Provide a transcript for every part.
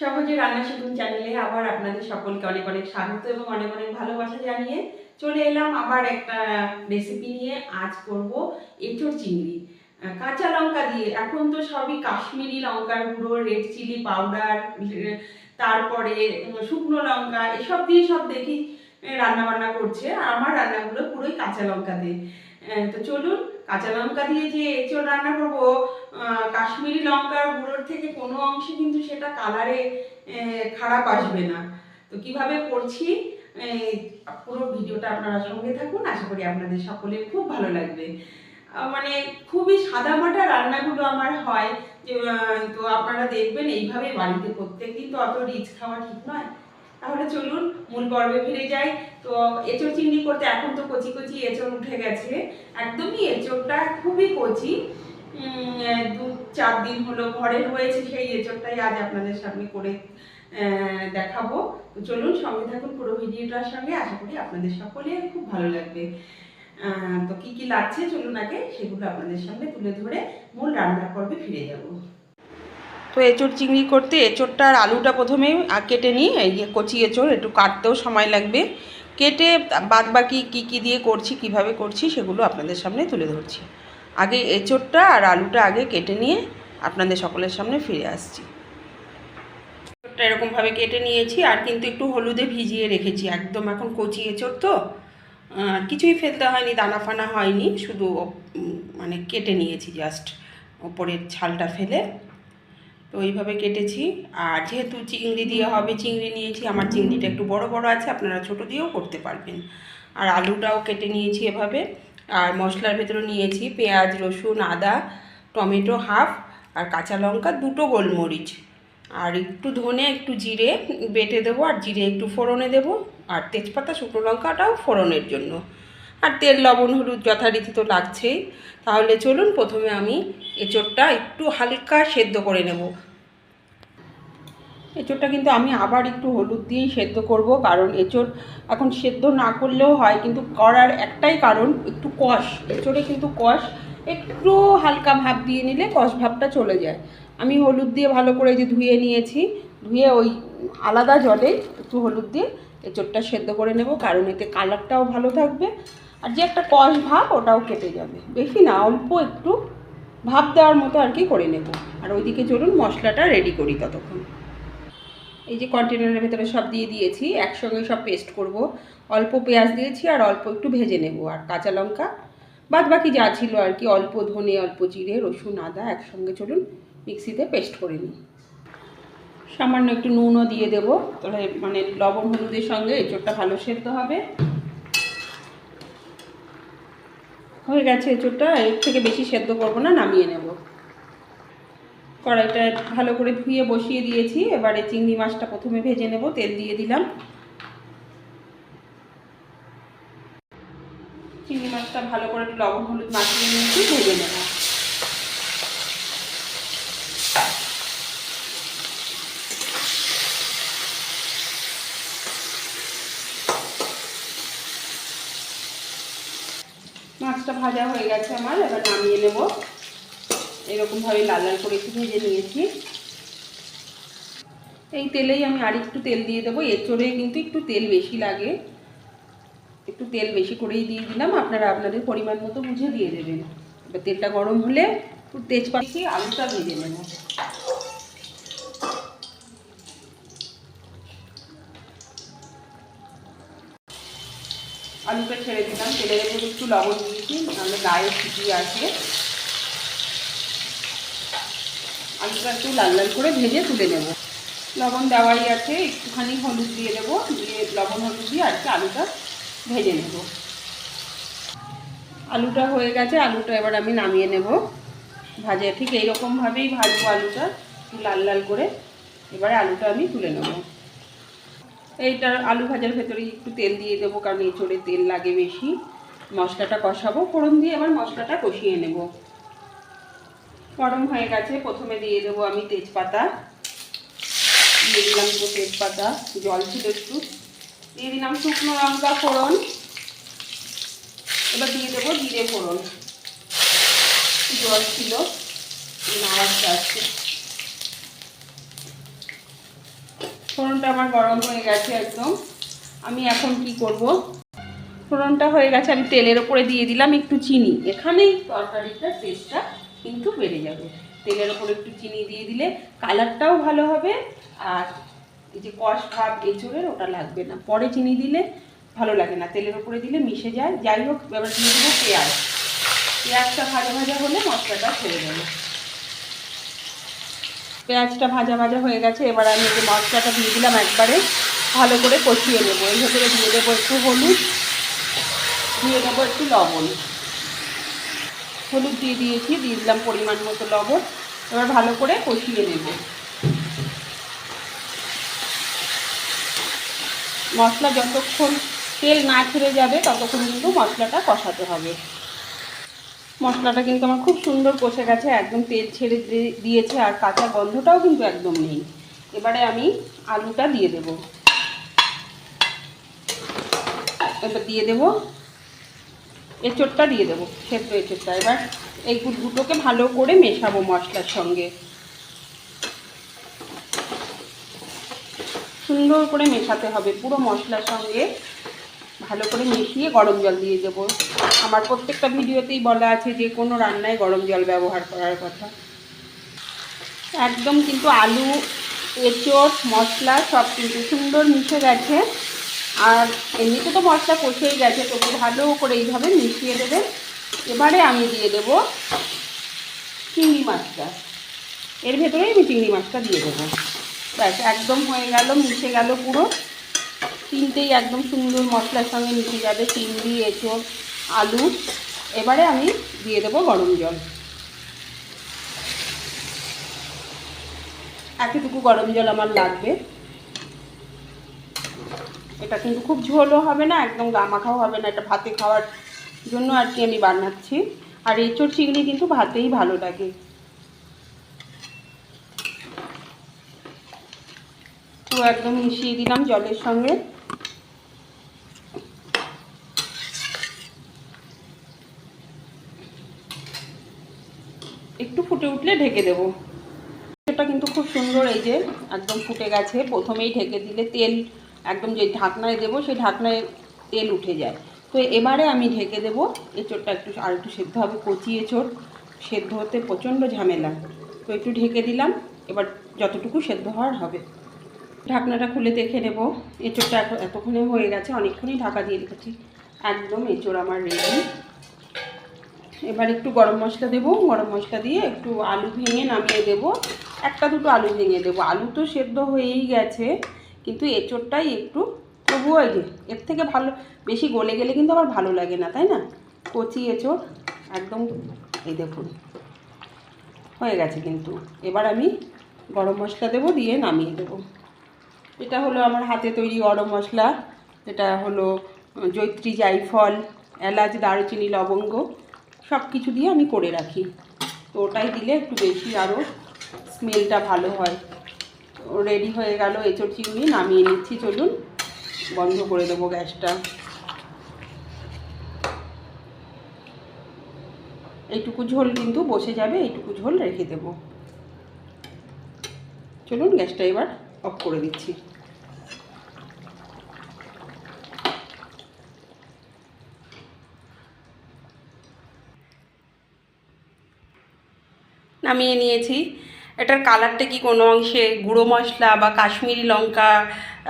সহজে রান্না শিখুন চ্যানেলে আবার আপনাদের সকলকে অনেক অনেক স্বাগত এবং অনেক অনেক ভালোবাসা জানিয়ে চলে এলাম আবার একটা রেসিপি নিয়ে। আজ করব এঁচড় চিংড়ি। কাঁচা লঙ্কা দিয়ে। এখন তো সবই কাশ্মীরি লঙ্কার গুঁড়ো রেড চিলি পাউডার তারপরে শুকনো লঙ্কা, এসব দিয়ে সব দেখি রান্না বান্না করছে। আমার রান্নাগুলো পুরোই কাঁচা লঙ্কা দিয়ে। তো চলুন কাঁচা লঙ্কা দিয়ে যে এঁচড় রান্না করব কাশ্মীরি লঙ্কার গুঁড়োর থেকে কোনো অংশে কিন্তু সেটা কালারে খারাপ আসবে না। তো কীভাবে করছি পুরো ভিডিওটা আপনারা সঙ্গে থাকুন, আশা করি আপনাদের সকলে খুব ভালো লাগবে। মানে খুবই সাদামাটা রান্নাগুলো আমার হয়, যে তো আপনারা দেখবেন, এইভাবে বাড়িতে প্রত্যেকদিন কিন্তু অত রিচ খাওয়া ঠিক নয়। তাহলে চলুন মূল পর্বে ফিরে যাই। তো এঁচড় চিংড়ি করতে এখন তো কচি কচি এঁচড় উঠে গেছে। একদমই এঁচড়টা খুবই কচি। দু চার দিন হলো ঘরে রয়েছে সেই এঁচড়টাই আজ আপনাদের সামনে করে দেখাবো। তো চলুন সঙ্গে থাকুন পুরো ভিডিওটার সঙ্গে। আশা করি আপনাদের সকলের খুব ভালো লাগবে। তো কি কি লাগছে চলুন আগে সেগুলো আপনাদের সামনে তুলে ধরে মূল রান্না পর্বে ফিরে যাব। তো এঁচড় চিংড়ি করতে এঁচড়টা আর আলুটা প্রথমে কেটে নিই, এই কচি এঁচড়, একটু কাটতেও সময় লাগবে। কেটে বাদ বাকি কী কী দিয়ে করছি, কীভাবে করছি, সেগুলো আপনাদের সামনে তুলে ধরছি। আগে এঁচড়টা আর আলুটা আগে কেটে নিয়ে আপনাদের সকলের সামনে ফিরে আসছি। এঁচড়টা এরকমভাবে কেটে নিয়েছি, আর কিন্তু একটু হলুদে ভিজিয়ে রেখেছি। একদম এখন কচি এঁচড় তো কিছুই ফেলতে হয়নি দানা ফানা হয়নি, শুধু মানে কেটে নিয়েছি জাস্ট। ওপরের ছালটা ফেলে। তো এইভাবে কেটেছি। আর যেহেতু চিংড়ি দিয়ে হবে, চিংড়ি নিয়েছি, আমার চিংড়িটা একটু বড় বড় আছে, আপনারা ছোট দিয়েও করতে পারবেন। আর আলুটাও কেটে নিয়েছি এভাবে। আর মশলার ভেতরে নিয়েছি পেঁয়াজ, রসুন, আদা, টমেটো হাফ, আর কাঁচা লঙ্কা দুটো গোলমরিচ। আর একটু ধনে, একটু জিরে বেটে দেবো, আর জিরে একটু ফোড়নে দেবো। আর তেজপাতা, শুকনো লঙ্কাটাও ফোড়নের জন্য। আর তেল, লবণ, হলুদ যথারীতি তো লাগছেই। তাহলে চলুন, প্রথমে আমি এঁচোড়টা একটু হালকা সেদ্ধ করে নেব। এঁচোড়টা কিন্তু আমি আবার একটু হলুদ দিয়েই সেদ্ধ করব, কারণ এঁচোড় এখন সেদ্ধ না করলেও হয়, কিন্তু করার একটাই কারণ একটু কষ। এঁচোড়ে কিন্তু কষ, একটু হালকা ভাব দিয়ে নিলে কষ ভাবটা চলে যায়। আমি হলুদ দিয়ে ভালো করে যে ধুয়ে নিয়েছি, ধুয়ে ওই আলাদা জলে একটু হলুদ দিয়ে এঁচোড়টা সেদ্ধ করে নেব, কারণ এতে কালারটাও ভালো থাকবে। আর যে একটা কষ ভাব, ওটাও কেটে যাবে। বেশি না, অল্প একটু ভাব দেওয়ার মতো আর কি করে নেব। আর ওইদিকে চলুন, মশলাটা রেডি করি ততক্ষণ। এই যে কন্টেনারের ভেতরে সব দিয়ে দিয়েছি, একসঙ্গে সব পেস্ট করব। অল্প পেঁয়াজ দিয়েছি আর অল্প একটু ভেজে নেব। আর কাঁচা লঙ্কা, বাদ বাকি যা ছিল আর কি, অল্প ধনে, অল্প জিরে, রসুন, আদা, একসঙ্গে চলুন মিক্সিতে পেস্ট করে নিই। সামান্য একটু নুনও দিয়ে দেবো। তাহলে মানে লবণ হলুদের সঙ্গে এঁচোড়টা ভালো সেদ্ধ হবে। হয়ে গেছে এঁচোড়টা, এর থেকে বেশি সেদ্ধ করব না, নামিয়ে নেব। কড়াইটা ভালো করে ধুয়ে বসিয়ে দিয়েছি, এবারে চিংড়ি মাছটা প্রথমে ভেজে নেব, তেল দিয়ে দিলাম। চিংড়ি মাছটা ভালো করে লবণ হলুদ মাখিয়ে নিয়েছি, ভেজে নেব। মাছটা ভাজা হয়ে গেছে আমার, এবার নামিয়ে নেব। এরকমভাবে লাল লাল করে একটু ভেজে নিয়েছি। এই তেলেই আমি আর একটু তেল দিয়ে দেবো এঁচড়ে কিন্তু একটু তেল বেশি লাগে। একটু তেল বেশি করেই দিয়ে দিলাম, আপনারা আপনাদের পরিমাণ মতো বুঝে দিয়ে দেবেন। এবার তেলটা গরম হলে একটু তেজপাতা আলুটা ভেজে নেব। আলুটা ছেড়ে দিলাম তেলের মধ্যে একটু লবণ দিয়েছি নাহলে গায়ে ফুটিয়ে আসবে। আলুটা একটু লাল লাল করে ভেজে তুলে নেব। লবণ দেওয়াই আছে, একটুখানি হলুদ দিয়ে দেবো, দিয়ে লবণ হলুদ দিয়ে আর আলুটা ভেজে নেব। আলুটা হয়ে গেছে, আলুটা এবার আমি নামিয়ে নেব। ভাজে, ঠিক এইরকমভাবেই ভাজবো আলুটা লাল লাল করে। এবারে আলুটা আমি তুলে নেব। এইটা আলু ভাজার ভেতরে একটু তেল দিয়ে দেবো, কারণ এঁচড়ে তেল লাগে বেশি। মশলাটা কষাবো, ফোড়ন দিয়ে আবার মশলাটা কষিয়ে নেব। গরম হয়ে গেছে, প্রথমে দিয়ে দেবো আমি তেজপাতা। দিয়ে দিলাম একটু তেজপাতা, জল ছিল একটু। দিয়ে দিলাম শুকনো লঙ্কা, ফোড়ন। এবার দিয়ে দেবো জিরে ফোড়ন। জল ছিল আওয়াজটা আসছে ফোড়নটা আমার গরম হয়ে গেছে একদম। আমি এখন কি করব? ফোড়নটা হয়ে গেছে, আমি তেলের ওপরে দিয়ে দিলাম একটু চিনি। এখানেই তরকারিটার টেস্টটা কিন্তু বেড়ে যাবে। তেলের ওপরে একটু চিনি দিয়ে দিলে কালারটাও ভালো হবে, আর এই যে কষ ভাব, এঁচড়ের ওটা লাগবে না। পরে চিনি দিলে ভালো লাগে না। তেলের ওপরে দিলে মিশে যায়। যাই হোক, এবার দিয়ে দেবো পেঁয়াজ। পেঁয়াজটা ভাজা ভাজা হলে মশলাটা ছেড়ে দেবো। পেঁয়াজটা ভাজা ভাজা হয়ে গেছে, এবার আমি যে মশলাটা দিয়ে দিলাম একবারে, ভালো করে কষিয়ে নেব। এর ভেতরে দিয়ে দেবো একটু হলুদ, দিয়ে দেবো একটু লবণ। হলুদ দিয়ে দিয়েছি, দিয়ে দিলাম পরিমাণ মতো লবণ, এবার ভালো করে কষিয়ে নেব। মশলা যতক্ষণ তেল না ছেড়ে যাবে, ততক্ষণ কিন্তু মশলাটা কষাতে হবে। মশলাটা কিন্তু আমার খুব সুন্দর কষে গেছে, একদম তেল ছেড়ে দিয়ে- দিয়েছে আর কাঁচা গন্ধটাও কিন্তু একদম নেই। এবারে আমি আলুটা দিয়ে দেব। এবার দিয়ে দেব এঁচোড়টা দিয়ে দেবো, সেদ্ধ এঁচোড়টা। এবার এই দুটোকে ভালো করে মেশাবো মশলার সঙ্গে। সুন্দর করে মেশাতে হবে পুরো মশলার সঙ্গে। ভালো করে মিশিয়ে গরম জল দিয়ে দেবো। আমার প্রত্যেকটা ভিডিওতেই বলা আছে যে, কোনো রান্নায় গরম জল ব্যবহার করার কথা। একদম কিন্তু আলু, এঁচোড়, মশলা সব কিন্তু সুন্দর মিশে গেছে। আর এমনিতে তো মশলা কষেই গেছে, তবু ভালো করে এইভাবে মিশিয়ে দেবে। এবারে আমি দিয়ে দেব চিংড়ি মাছটা। এর ভেতরেই আমি চিংড়ি মাছটা দিয়ে দেবো। ব্যাস, একদম হয়ে গেল, মিশে গেল পুরো। তিনটেই একদম সুন্দর মশলার সঙ্গে মিশে যাবে, চিংড়ি, এঁচোড়, আলু। এবারে আমি দিয়ে দেবো গরম জল। এতটুকু গরম জল আমার লাগবে। এটা কিন্তু খুব ঝোলও হবে না, একদম গামাখাও হবে না, এটা ভাতে খাওয়ার জন্য আর কি আমি বানাচ্ছি। আর এঁচোড়, চিংড়ি কিন্তু ভাতেই ভালো লাগে। পুরো একদম মিশিয়ে দিলাম জলের সঙ্গে। একটু ফুটে উঠলে ঢেকে দেবো। এটা কিন্তু খুব সুন্দর এই যে, একদম ফুটে গেছে। প্রথমেই ঢেকে দিলে তেল, একদম যে ঢাকনায় দেবো, সেই ঢাকনায় তেল উঠে যায়। তো এবারে আমি ঢেকে দেবো। এঁচোড়টা একটু, আর একটু সেদ্ধ হবে, কচি এঁচোড়। সেদ্ধ হতে প্রচণ্ড ঝামেলা। তো একটু ঢেকে দিলাম। এবার যতটুকু সেদ্ধ হওয়ার হবে। ঢাকনাটা খুলে দেখে নেব। এঁচোড়টা এত এতক্ষণে হয়ে গেছে, অনেকক্ষণই ঢাকা দিয়ে রেখেছি। একদম এঁচোড় আমার রেডি এবার একটু গরম মশলা দেবো। গরম মশলা দিয়ে একটু আলু ভেঙে নামিয়ে দেবো। একটা দুটো আলু ভেঙে দেবো। আলু তো সেদ্ধ হয়েই গেছে, কিন্তু এঁচোড়টাই একটু তবুও এর থেকে ভালো, বেশি গলে গেলে কিন্তু আমার ভালো লাগে না, তাই না? কচি এঁচোড়, একদম এই দেখুন, হয়ে গেছে কিন্তু। এবার আমি গরম মশলা দেবো, দিয়ে নামিয়ে দেবো। এটা হলো আমার হাতে তৈরি গরম মশলা। এটা হলো জৈত্রী জায়ফল এলাচ, দারুচিনি, লবঙ্গ সব কিছু দিয়ে আমি করে রাখি। তো ওটাই দিলে একটু বেশি আরও স্মেলটা ভালো হয়। রেডি হয়ে গেল, এঁচড় চিংড়ি, নামিয়ে নিচ্ছি, চলুন। বন্ধ করে দেবো গ্যাসটা। এইটুকু ঝোল কিন্তু বসে যাবে, এইটুকু ঝোল রেখে দেবো। চলুন গ্যাসটা এবার অফ করে দিচ্ছি। নামিয়ে নিয়েছি। এটার কালারটা কি কোনো অংশে গুঁড়ো মশলা বা কাশ্মীরি লঙ্কা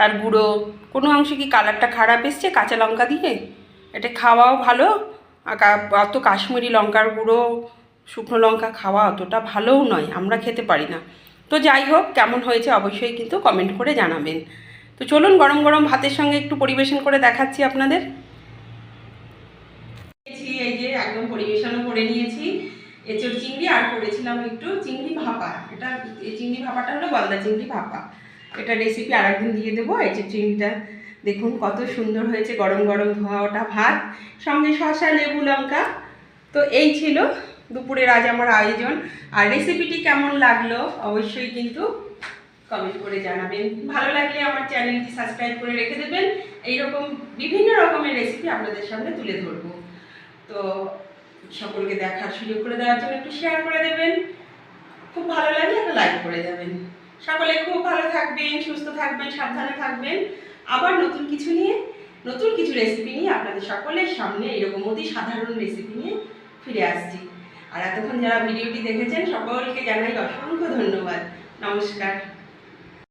আর গুঁড়ো? কোনো অংশে কি কালারটা খারাপ এসছে? কাঁচা লঙ্কা দিয়ে? এটা খাওয়াও ভালো। অত কাশ্মীরি লঙ্কার গুঁড়ো, শুকনো লঙ্কা খাওয়া অতটা ভালোও নয়। আমরা খেতে পারি না। তো যাই হোক, কেমন হয়েছে অবশ্যই কিন্তু কমেন্ট করে জানাবেন। তো চলুন গরম গরম ভাতের সঙ্গে একটু পরিবেশন করে দেখাচ্ছি আপনাদের। এই যে একদম পরিবেশনও করে নিয়েছি। এঁচড় চিংড়ি আর করেছিলাম একটু চিংড়ি ভাপা। এটা চিংড়ি ভাপাটা হলো গলদা চিংড়ি ভাপা। এটা রেসিপি আর একদিন দিয়ে দেবো। এঁচড় চিংড়িটা দেখুন কত সুন্দর হয়েছে, গরম গরম ধোয়া ওটা ভাত, সঙ্গে শসা, লেবু, লঙ্কা। তো এই ছিল দুপুরের আজ আমার আয়োজন। আর রেসিপিটি কেমন লাগল অবশ্যই কিন্তু কমেন্ট করে জানাবেন। ভালো লাগলে আমার চ্যানেলটি সাবস্ক্রাইব করে রেখে দেবেন। এইরকম বিভিন্ন রকমের রেসিপি আপনাদের সামনে তুলে ধরবো। তো সকলকে দেখার সুযোগ করে দেওয়ার জন্য একটু শেয়ার করে দেবেন। খুব ভালো লাগলে একটা লাইক করে যাবেন সকলে খুব ভালো থাকবেন, সুস্থ থাকবেন, সাবধানে থাকবেন। আবার নতুন কিছু নিয়ে, নতুন কিছু রেসিপি নিয়ে আপনাদের সকলের সামনে এরকম অতি সাধারণ রেসিপি নিয়ে ফিরে আসছি। আর এতক্ষণ যারা ভিডিওটি দেখেছেন সকলকে জানাই অসংখ্য ধন্যবাদ। নমস্কার।